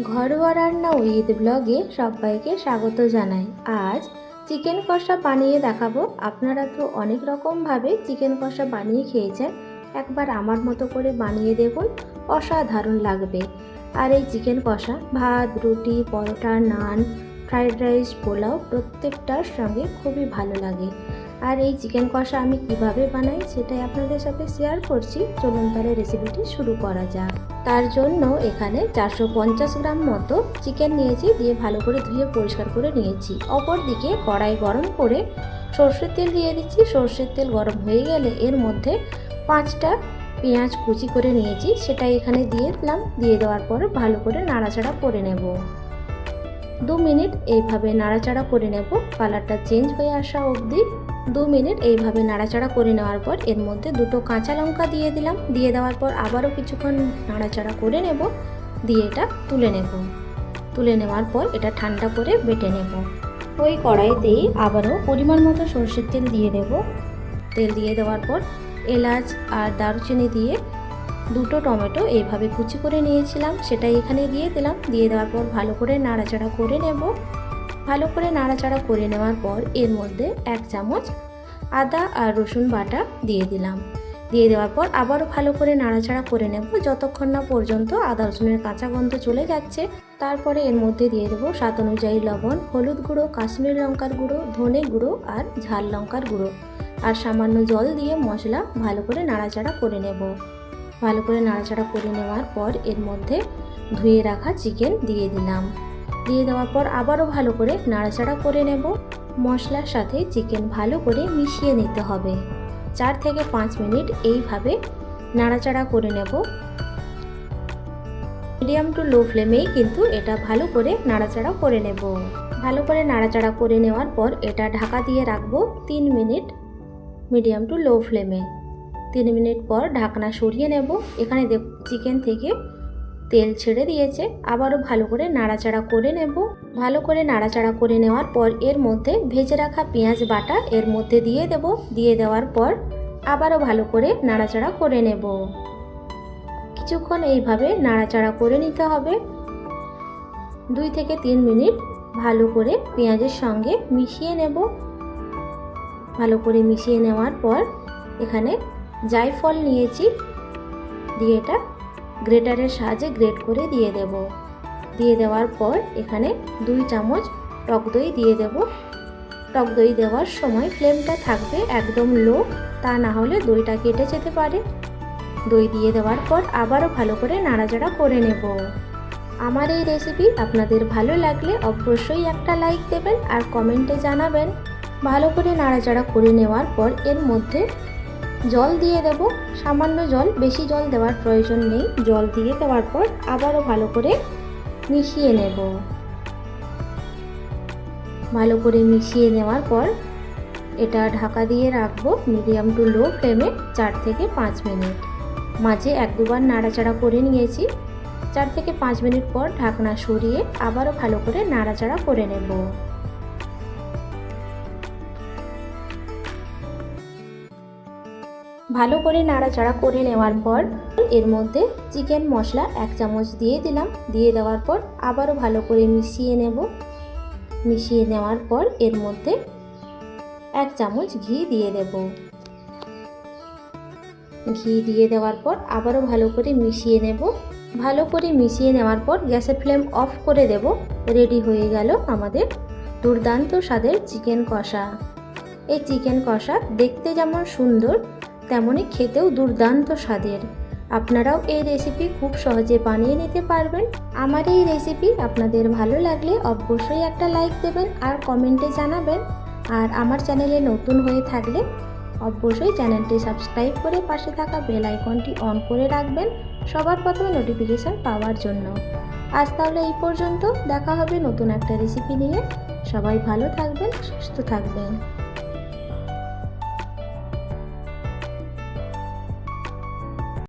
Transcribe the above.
ঘরোয়া রান্না উইথ ব্লগে সবাইকে স্বাগত জানাই। আজ চিকেন কষা বানিয়ে দেখাবো। আপনারা তো অনেক রকমভাবে চিকেন কষা বানিয়ে খেয়েছেন। একবার আমার মতো করে বানিয়ে দেখুন, অসাধারণ লাগবে। আর এই চিকেন কষা, ভাত, রুটি, পরোটা, নান, ফ্রাইড রাইস, পোলাও, প্রত্যেকটার সঙ্গে খুবই ভালো লাগে। আর এই চিকেন কষা আমি কীভাবে বানাই সেটাই আপনাদের সাথে শেয়ার করছি। চলুন তাহলে রেসিপিটি শুরু করা যাক। তার জন্য এখানে চারশো পঞ্চাশ গ্রাম মতো চিকেন নিয়েছি, দিয়ে ভালো করে ধুয়ে পরিষ্কার করে নিয়েছি। অপর দিকে কড়াই গরম করে সর্ষের তেল দিয়ে দিচ্ছি। সর্ষের তেল গরম হয়ে গেলে এর মধ্যে পাঁচটা পেঁয়াজ কুচি করে নিয়েছি সেটা এখানে দিয়ে দিলাম। দিয়ে দেওয়ার পর ভালো করে নাড়াচাড়া করে নেব। দু মিনিট এইভাবে নাড়াচাড়া করে নেব। কালারটা চেঞ্জ হয়ে আসা অবধি দু মিনিট এইভাবে নাড়াচাড়া করে নেওয়ার পর এর মধ্যে দুটো কাঁচা লঙ্কা দিয়ে দিলাম। দিয়ে দেওয়ার পর আবারও কিছুক্ষণ নাড়াচাড়া করে নেব। দিয়ে এটা তুলে নেব। তুলে নেওয়ার পর এটা ঠান্ডা করে বেটে নেব। ওই কড়াইতেই আবারও পরিমাণ মতো সর্ষের তেল দিয়ে দেব। তেল দিয়ে দেওয়ার পর এলাচ আর দারুচিনি দিয়ে দুটো টমেটো এইভাবে কুচি করে নিয়েছিলাম। সেটা এখানে দিয়ে দিলাম। দিয়ে দেওয়ার পর ভালো করে নাড়াচাড়া করে নেব। ভালো করে নাড়াচাড়া করে নেওয়ার পর এর মধ্যে এক চামচ আদা আর রসুন বাটা দিয়ে দিলাম। দিয়ে দেওয়ার পর আবারও ভালো করে নাড়াচাড়া করে নেব। যতক্ষণ না পর্যন্ত আদা রসুনের কাঁচা গন্ধ চলে যাচ্ছে, তারপরে এর মধ্যে দিয়ে দেবো স্বাদ অনুযায়ী লবণ, হলুদ গুঁড়ো, কাশ্মীর লঙ্কার গুঁড়ো, ধনে গুঁড়ো আর ঝাল লঙ্কার গুঁড়ো। আর সামান্য জল দিয়ে মশলা ভালো করে নাড়াচাড়া করে নেব। ভালো করে নাড়াচাড়া করে নেওয়ার পর এর মধ্যে ধুয়ে রাখা চিকেন দিয়ে দিলাম। দিয়ে দেওয়ার পর আবারও ভালো করে নাড়াচাড়া করে নেব। মশলার সাথে চিকেন ভালো করে মিশিয়ে নিতে হবে। চার থেকে পাঁচ মিনিট এইভাবে নাড়াচাড়া করে নেব। মিডিয়াম টু লো ফ্লেমেই কিন্তু এটা ভালো করে নাড়াচাড়া করে নেব। ভালো করে নাড়াচাড়া করে নেওয়ার পর এটা ঢাকা দিয়ে রাখব তিন মিনিট মিডিয়াম টু লো ফ্লেমে। তিন মিনিট পর ঢাকনা সরিয়ে নেব। এখানে চিকেন থেকে তেল ছেড়ে দিয়েছে। আবারও ভালো করে নাড়াচাড়া করে নেব। ভালো করে নাড়াচাড়া করে নেওয়ার পর এর মধ্যে ভেজে রাখা পেঁয়াজ বাটা এর মধ্যে দিয়ে দেব। দিয়ে দেওয়ার পর আবারও ভালো করে নাড়াচাড়া করে নেব। কিছুক্ষণ এইভাবে নাড়াচাড়া করে নিতে হবে। দুই থেকে তিন মিনিট ভালো করে পেঁয়াজের সঙ্গে মিশিয়ে নেব। ভালো করে মিশিয়ে নেওয়ার পর এখানে জায়ফল নিয়েছি। দিয়ে এটা গ্রেটারের সাহায্যে গ্রেট করে দিয়ে দেব। দিয়ে দেওয়ার পর এখানে দুই চামচ টক দই দিয়ে দেব। টক দই দেওয়ার সময় ফ্লেমটা থাকবে একদম লো, তা না হলে দইটা কেটে যেতে পারে। দই দিয়ে দেওয়ার পর আবারও ভালো করে নাড়াচাড়া করে নেব। আমার এই রেসিপি আপনাদের ভালো লাগলে অবশ্যই একটা লাইক দেবেন আর কমেন্টে জানাবেন। ভালো করে নাড়াচাড়া করে নেওয়ার পর এর মধ্যে জল দিয়ে দেব। সামান্য জল, বেশি জল দেওয়ার প্রয়োজন নেই। জল দিয়ে দেওয়ার পর আবারও ভালো করে মিশিয়ে নেব। ভালো করে মিশিয়ে নেওয়ার পর এটা ঢাকা দিয়ে রাখব মিডিয়াম টু লো ফ্লেমে চার থেকে পাঁচ মিনিট। মাঝে এক দুবার নাড়াচাড়া করে নিয়েছি। চার থেকে পাঁচ মিনিট পর ঢাকনা সরিয়ে আবারও ভালো করে নাড়াচাড়া করে নেব। ভালো করে নাড়াচাড়া করে নেওয়ার পর এর মধ্যে চিকেন মশলা এক চামচ দিয়ে দিলাম। দিয়ে দেওয়ার পর আবারও ভালো করে মিশিয়ে নেব। মিশিয়ে নেওয়ার পর এর মধ্যে এক চামচ ঘি দিয়ে দেব। ঘি দিয়ে দেওয়ার পর আবারও ভালো করে মিশিয়ে নেব। ভালো করে মিশিয়ে নেওয়ার পর গ্যাসের ফ্লেম অফ করে দেব। রেডি হয়ে গেল আমাদের দুর্দান্ত স্বাদের চিকেন কষা। এই চিকেন কষা দেখতে যেমন সুন্দর তেমনই খেতেও দুর্দান্ত স্বাদের। আপনারাও এই রেসিপি খুব সহজে বানিয়ে নিতে পারবেন। আমার এই রেসিপি আপনাদের ভালো লাগলে অবশ্যই একটা লাইক দেবেন আর কমেন্টে জানাবেন। আর আমার চ্যানেলে নতুন হয়ে থাকলে অবশ্যই চ্যানেলটি সাবস্ক্রাইব করে পাশে থাকা বেল আইকনটি অন করে রাখবেন সবার প্রথমে নোটিফিকেশান পাওয়ার জন্য। আজ তাহলে এই পর্যন্ত, দেখা হবে নতুন একটা রেসিপি নিয়ে। সবাই ভালো থাকবেন, সুস্থ থাকবেন।